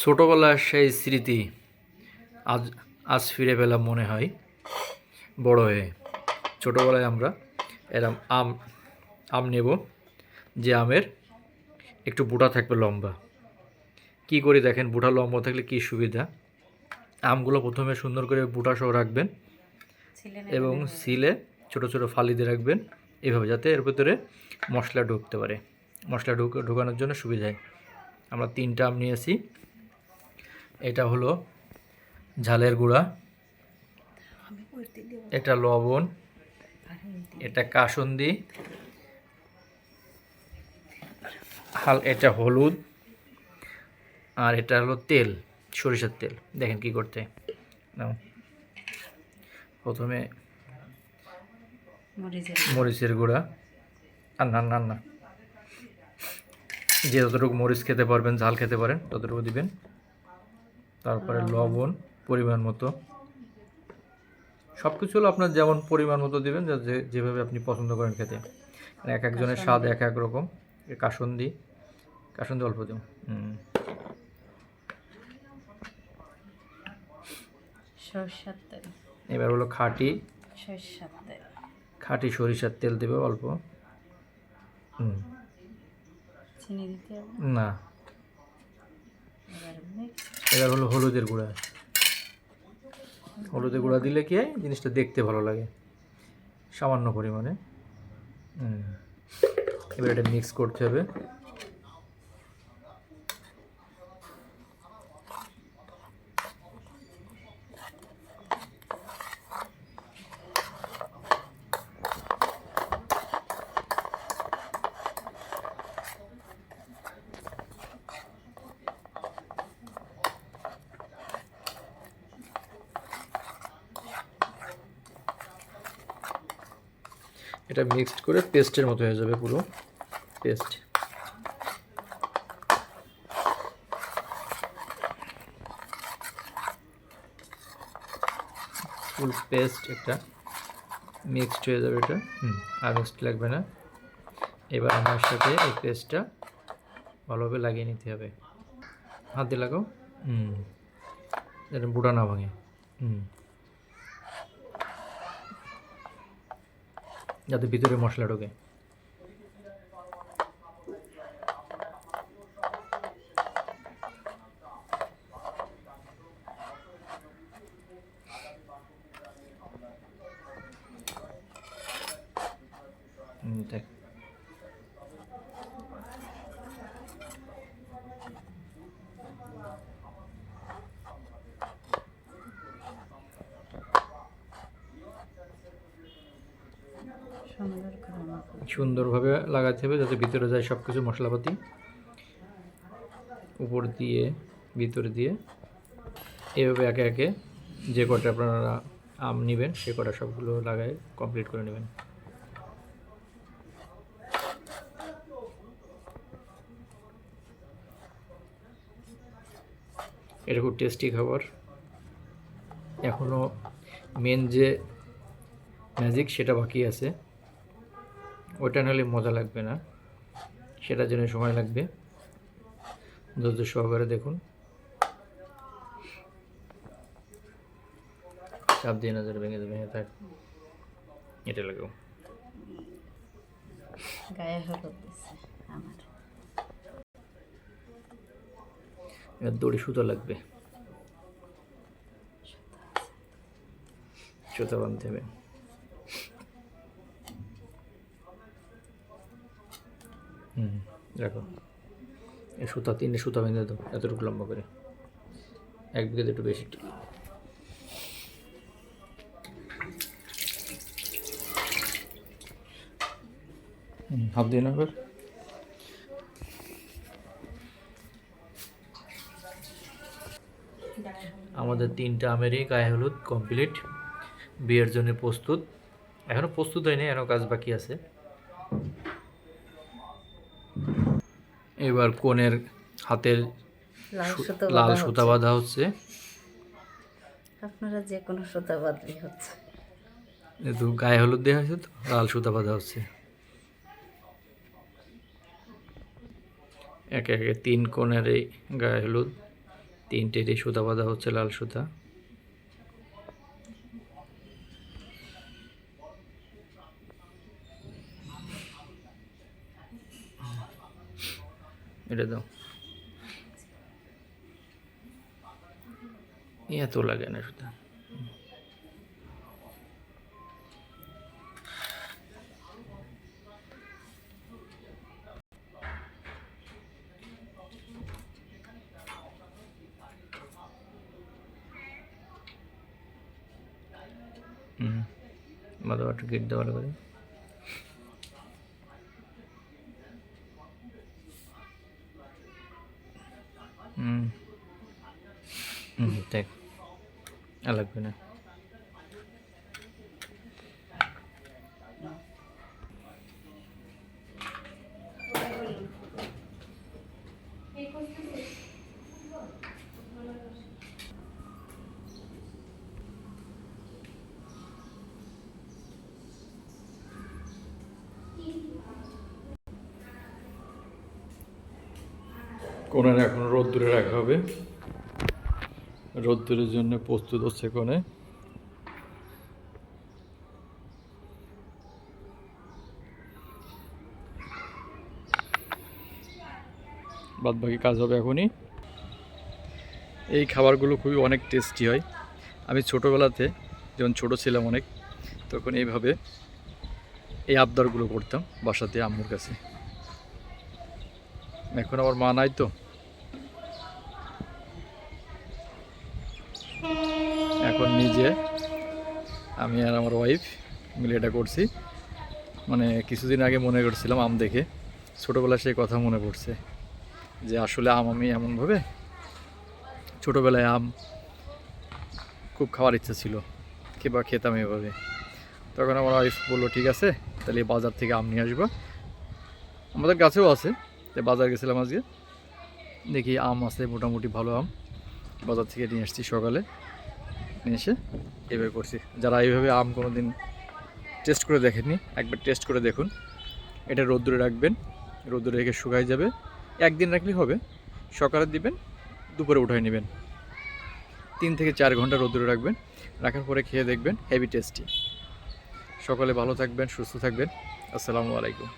ছোটোবেলার সেই স্মৃতি আজ আজ ফিরে পেলাম মনে হয়। বড় হয়ে। ছোটোবেলায় আমরা এরম আম আম নেব যে আমের একটু বুটা থাকবে লম্বা। কি করি দেখেন বুটা লম্বা থাকলে কি সুবিধা? আমগুলো প্রথমে সুন্দর করে বুটা সহ রাখবেন এবং সিলে ছোট ছোট ফালি দিয়ে রাখবেন এভাবে যাতে এর ভেতরে মশলা ঢুকতে পারে। মশলা ঢুক ঢোকানোর জন্য সুবিধা হয় আমরা তিনটা আম নিয়েছি। এটা হলো ঝালের গুঁড়া এটা লবণ এটা কাসন্দি হাল এটা হলুদ আর এটা হলো তেল সরিষার তেল। দেখেন কি করতে। প্রথমে মরিচের গুঁড়া। আর না না না। যে যতটুকু মরিচ খেতে পারবেন ঝাল খেতে পারেন ততটুকু দিবেন। তারপরে লবণ পরিমাণ মতো। সব কিছু হলো আপনার যেমন পরিমাণ মতো দেবেন যা- যেভাবে আপনি পছন্দ করেন খেতে। মানে এক একজনের স্বাদ এক এক রকম। কাসন্দি। কাসন্দি অল্প হুম। এবার হলো খাঁটি। খাঁটি সরিষার তেল দেবে অল্প। না। এবার হলো হলুদের গুঁড়া। হলুদের গুঁড়া দিলে কি হয়? জিনিসটা দেখতে ভালো লাগে, সামান্য পরিমাণে। এবার এটা মিক্স করতে হবে। এটা মিক্সড করে পেস্টের মতো হয়ে যাবে পুরো পেস্ট ফুল পেস্ট একটা মিক্সড হয়ে যাবে এটা। হুম, আর মিক্সড লাগবে না। এবার আমার সাথে এই পেস্টটা ভালোভাবে লাগিয়ে নিতে হবে। হাত লাগাও। হুম, যেন বুড়া না ভাঙে। হুম। যাতে ভিতরে মশলা ঢোকে। সুন্দরভাবে লাগাতে হবে যাতে ভিতরে যায় সব কিছু মশলাপাতি। উপর দিয়ে, ভিতরে দিয়ে। এভাবে একে একে যে কটা আপনারা আম নেবেন, সে কটা সবগুলো লাগায় কমপ্লিট করে নেবেন। এটা খুব টেস্টি খাবার। এখনও মেন যে ম্যাজিক সেটা বাকি আছে। ওটা নাহলে মজা লাগবে না। সেটার জন্য সময় লাগবে। ধৈর্য সহকারে দেখুন। চাপ দিয়ে নজর ভেঙে দেবে ভেঙে থাক। এটা লাগাও। গায়ে হলুদ আমার। এবার দড়ি সুতো লাগবে। সুতো বাঁধতে হবে। হুম রাখো এই সুতা, তিনটে সুতা বেঁধে দাও, এতটুকু লম্বা করে। এক বিঘাতে একটু বেশি। হাত দিয়ে না আমাদের তিনটা আমেরই, গায়ে হলুদ কমপ্লিট বিয়ের জন্য প্রস্তুত। এখনও প্রস্তুত হয়নি এখনও কাজ বাকি আছে। এবার কোণের হাতের লাল সুতো বাঁধা হচ্ছে। আপনারা যে কোনো সুতা বাদলি হচ্ছে। যেহেতু গায়ে হলুদ দেওয়া হয়েছে তো লাল সুতা বাঁধা হচ্ছে। একে একে তিন কোণের এই গায়ে হলুদ তিনটেরই সুতা বাঁধা হচ্ছে লাল সুতা। এটা দাও। এত লাগে না ভালো একটা গেট দেওয়া করে হুম হুম দেখ আর লাগবে না। কোণার এখন রোদ্দুরে রাখা হবে। রোদ্দুরের জন্য প্রস্তুত হচ্ছে কোণে। বাদ বাকি কাজ হবে এখনই। এই খাবারগুলো খুবই অনেক টেস্টি হয়। আমি ছোটোবেলাতে যখন ছোট ছিলাম অনেক, তখন এইভাবে এই আবদারগুলো করতাম বাসাতে আম্মুর কাছে। এখন আমার মা নাই তো। এখন নিজে আমি আর আমার ওয়াইফ মিলে এটা করছি। মানে কিছুদিন আগে মনে করছিলাম আম দেখে। ছোটোবেলায় সেই কথা মনে পড়ছে যে আসলে আম আমি এমনভাবে ছোটোবেলায় আম খুব খাওয়ার ইচ্ছা ছিল, কিংবা খেতাম এভাবে। তখন আমার ওয়াইফ বলল, ঠিক আছে, তাহলে বাজার থেকে আম নিয়ে আসব। আমাদের গাছেও আছে, তো বাজার গেছিলাম আজকে। দেখি আম আছে, মোটামুটি ভালো আম। বাজার থেকে নিয়ে এসেছি সকালে। নিয়ে এসে এইভাবে করছি। যারা এইভাবে আম কোনো দিন টেস্ট করে দেখেননি, একবার টেস্ট করে দেখুন। এটা রোদ্দুরে রাখবেন, রোদ্দুরে রেখে শুকাই যাবে। একদিন রাখলেই হবে। সকালে দিবেন, দুপুরে উঠায় নেবেন। তিন থেকে চার ঘণ্টা রোদ্দুরে রাখবেন। রাখার পরে খেয়ে দেখবেন হেভি টেস্টি সকালে ভালো থাকবেন, সুস্থ থাকবেন। আসসালামু আলাইকুম।